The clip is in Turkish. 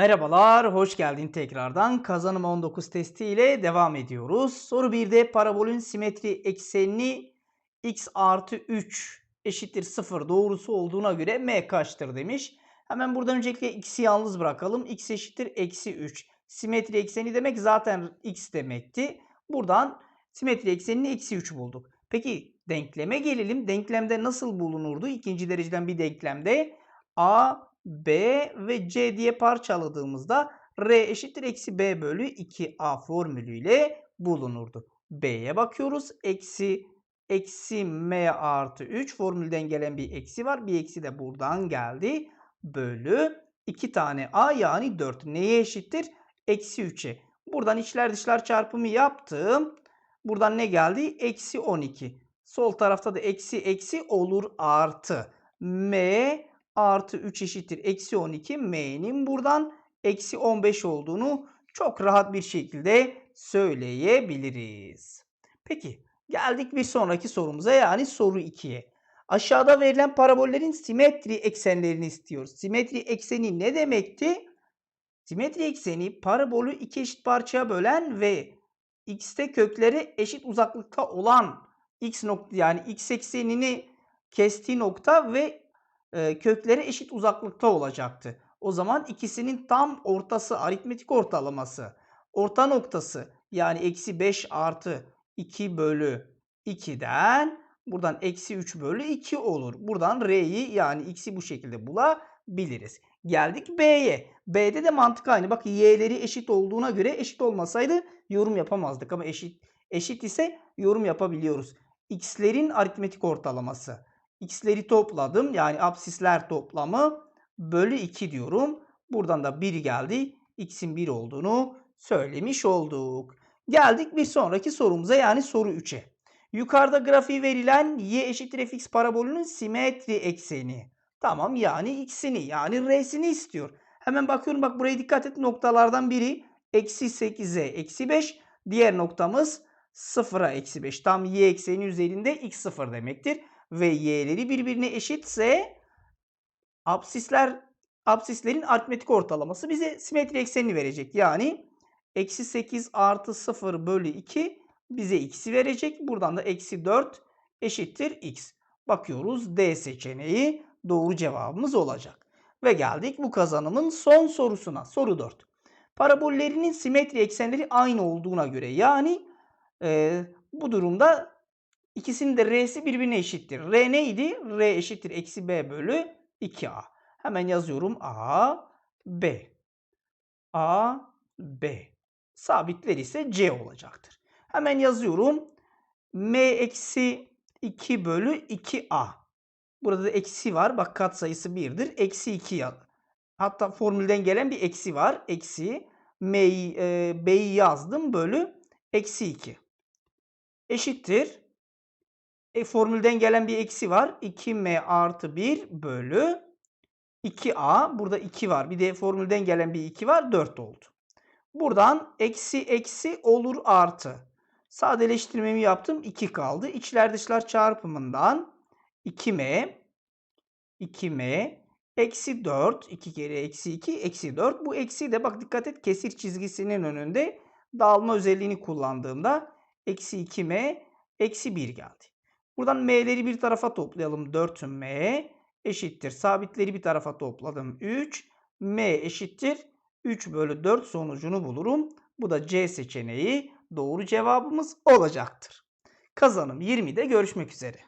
Merhabalar, hoş geldin tekrardan. Kazanım 19 testi ile devam ediyoruz. Soru 1'de parabolün simetri eksenini x artı 3 eşittir 0 doğrusu olduğuna göre m kaçtır demiş. Hemen buradan öncelikle x'i yalnız bırakalım. x eşittir eksi 3. Simetri ekseni demek zaten x demekti. Buradan simetri eksenini eksi 3 bulduk. Peki denkleme gelelim. Denklemde nasıl bulunurdu? İkinci dereceden bir denklemde a B ve C diye parçaladığımızda R eşittir eksi B bölü 2A formülüyle bulunurdu. B'ye bakıyoruz. Eksi eksi M artı 3 formülden gelen bir eksi var. Bir eksi de buradan geldi. Bölü 2 tane A yani 4. Neye eşittir? Eksi 3'e. Buradan içler dışlar çarpımı yaptım. Buradan ne geldi? Eksi 12. Sol tarafta da eksi eksi olur artı. M artı 3 eşittir eksi 12 m'nin buradan eksi 15 olduğunu çok rahat bir şekilde söyleyebiliriz. Peki geldik bir sonraki sorumuza yani soru 2'ye. Aşağıda verilen parabollerin simetri eksenlerini istiyoruz. Simetri ekseni ne demekti? Simetri ekseni parabolü iki eşit parçaya bölen ve x'te kökleri eşit uzaklıkta olan x nokta yani x eksenini kestiği nokta ve e, kökleri eşit uzaklıkta olacaktı. O zaman ikisinin tam ortası aritmetik ortalaması orta noktası yani eksi 5 artı 2 bölü 2'den buradan eksi 3 bölü 2 olur. Buradan R'yi yani x'i bu şekilde bulabiliriz. Geldik B'ye. B'de de mantık aynı. Bak y'leri eşit olduğuna göre eşit olmasaydı yorum yapamazdık ama eşit eşit ise yorum yapabiliyoruz. X'lerin aritmetik ortalaması x'leri topladım. Yani absisler toplamı bölü 2 diyorum. Buradan da 1 geldi. x'in 1 olduğunu söylemiş olduk. Geldik bir sonraki sorumuza yani soru 3'e. Yukarıda grafiği verilen y eşittir fx parabolünün simetri ekseni. Tamam yani x'ini yani r'sini istiyor. Hemen bakıyorum bak buraya dikkat et noktalardan biri eksi 8'e eksi 5. Diğer noktamız 0'a eksi 5. Tam y ekseni üzerinde x 0 demektir ve y'leri birbirine eşitse absisler absislerin aritmetik ortalaması bize simetri eksenini verecek. Yani eksi 8 artı 0 bölü 2 bize x'i verecek. Buradan da eksi 4 eşittir x. Bakıyoruz D seçeneği doğru cevabımız olacak. Ve geldik bu kazanımın son sorusuna. Soru 4. Parabollerinin simetri eksenleri aynı olduğuna göre yani e, bu durumda İkisinin de R'si birbirine eşittir. R neydi? R eşittir eksi B bölü 2A. Hemen yazıyorum A, B. A, B. Sabitler ise C olacaktır. Hemen yazıyorum. M eksi 2 bölü 2A. Burada da eksi var. Bak kat sayısı 1'dir. Eksi 2 yaz. Hatta formülden gelen bir eksi var. Eksi M'yi, e, B'yi yazdım. Bölü eksi 2. Eşittir. E, formülden gelen bir eksi var. 2m artı 1 bölü 2a. Burada 2 var. Bir de formülden gelen bir 2 var. 4 oldu. Buradan eksi eksi olur artı. Sadeleştirmemi yaptım. 2 kaldı. İçler dışlar çarpımından 2m 2m eksi 4 2 kere eksi 2 eksi 4. Bu eksi de bak dikkat et kesir çizgisinin önünde dağılma özelliğini kullandığımda eksi 2m eksi 1 geldi. Buradan m'leri bir tarafa toplayalım. 4m eşittir. Sabitleri bir tarafa topladım. 3. m eşittir. 3 bölü 4 sonucunu bulurum. Bu da C seçeneği doğru cevabımız olacaktır. Kazanım 20'de görüşmek üzere.